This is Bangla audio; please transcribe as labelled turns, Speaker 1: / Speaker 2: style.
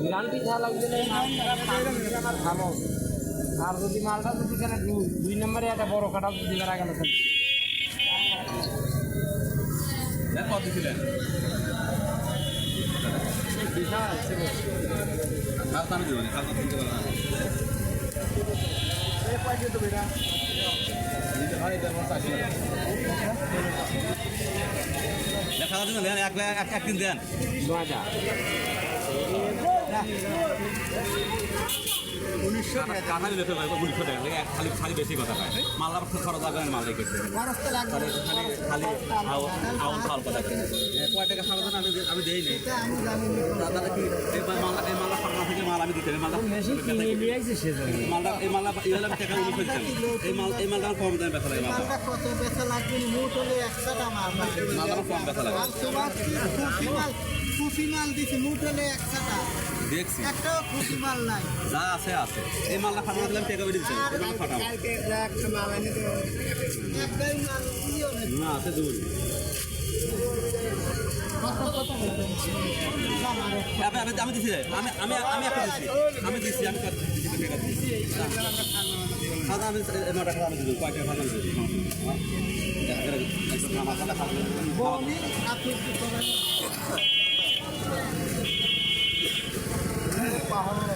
Speaker 1: গ্যারান্টি ছাড়া লাগবে আমার ভালো আর যদি মালটা যদি কেন দুই নম্বরে একটা বড় কাটা যদি বেড়া গেল
Speaker 2: কত খাতা কিনতে পারলাম না জন্য দিন দেন এক লাখ একদিন দেন।
Speaker 1: দু হাজার
Speaker 2: উনিশশো টাকা লাগে, এক খালি খালি বেশি কথা পায় মাল খরচ লাগবে মাল রেখে খালি খালি খালি আউন কথা কয়। টাকা সারা আমি আমি দেই নি। দাদা কি মাল এই মাল ফার্মা থেকে মাল আমি দিতে মালটা মালটা এই মালটা এই হলে টাকা দিতাম এই মাল এই মালটা কম দামে বেচা লাগে মালটা।
Speaker 3: মালটা কত বেচা লাগবে? মুট হলে একশোটা মাল
Speaker 2: মালটা কম বেচা লাগে।
Speaker 3: আর তোমার খুশি মাল খুশি মাল দিছি মুট হলে একশোটা
Speaker 2: দেখছি।
Speaker 3: একটাও খুশি মাল নাই।
Speaker 2: যা আছে আছে। এই মালটা ফার্মা দিলাম টাকা বেরিয়ে দিচ্ছি এই মাল ফাটাম
Speaker 3: একটাই মাল দিও না
Speaker 2: না আছে দুই। আমি দিছি। আমি আমি আমি একটা দিছি। আমি দিছি আমি আমি আমি আমি